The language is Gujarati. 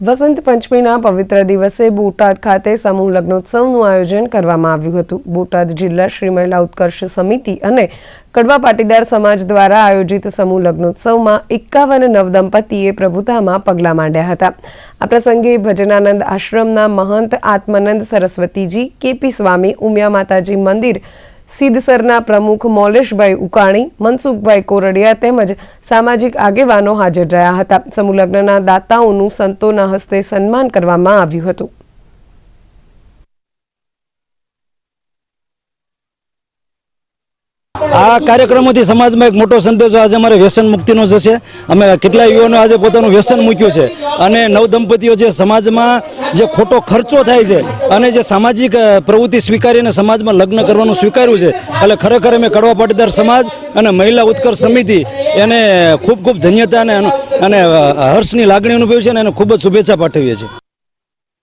વસંત પંચમીના પવિત્ર દિવસે બોટાદ ખાતે સમૂહ લગ્નોત્સવનું આયોજન કરવામાં આવ્યું હતું. બોટાદ જિલ્લા શ્રી મહિલા ઉત્કર્ષ સમિતિ અને કડવા પાટીદાર સમાજ દ્વારા આયોજિત સમૂહ લગ્નોત્સવમાં એકાવન નવદંપતીએ પ્રભુતામાં પગલાં માંડ્યા હતા. આ પ્રસંગે ભજનાનંદ આશ્રમના મહંત આત્માનંદ સરસ્વતીજી કેપી સ્વામી, ઉમિયા માતાજી મંદિર સિદ્ધસરના પ્રમુખ મોલેશભાઈ ઉકાણી, મનસુખભાઈ કોરડિયા તેમજ સામાજિક આગેવાનો હાજર રહ્યા હતા. સમૂહ લગ્નના દાતાઓનું સંતોના હસ્તે સન્માન કરવામાં આવ્યું હતું. આ કાર્યક્રમોથી સમાજમાં એક મોટો સંદેશો આજે અમારે વ્યસન મુક્તિનો જશે અમે કેટલાય યુવાનો આજે પોતાનું વ્યસન મૂક્યું છે. અને નવદંપતીઓ જે સમાજમાં જે ખોટો ખર્ચો થાય છે અને જે સામાજિક પ્રવૃત્તિ સ્વીકારીને સમાજમાં લગ્ન કરવાનું સ્વીકાર્યું છે, એટલે ખરેખર અમે કડવા પાટીદાર સમાજ અને મહિલા ઉત્કર્ષ સમિતિ એને ખૂબ ખૂબ ધન્યતા અને હર્ષની લાગણી અનુભવી છે અને એને ખૂબ જ શુભેચ્છા પાઠવીએ છીએ.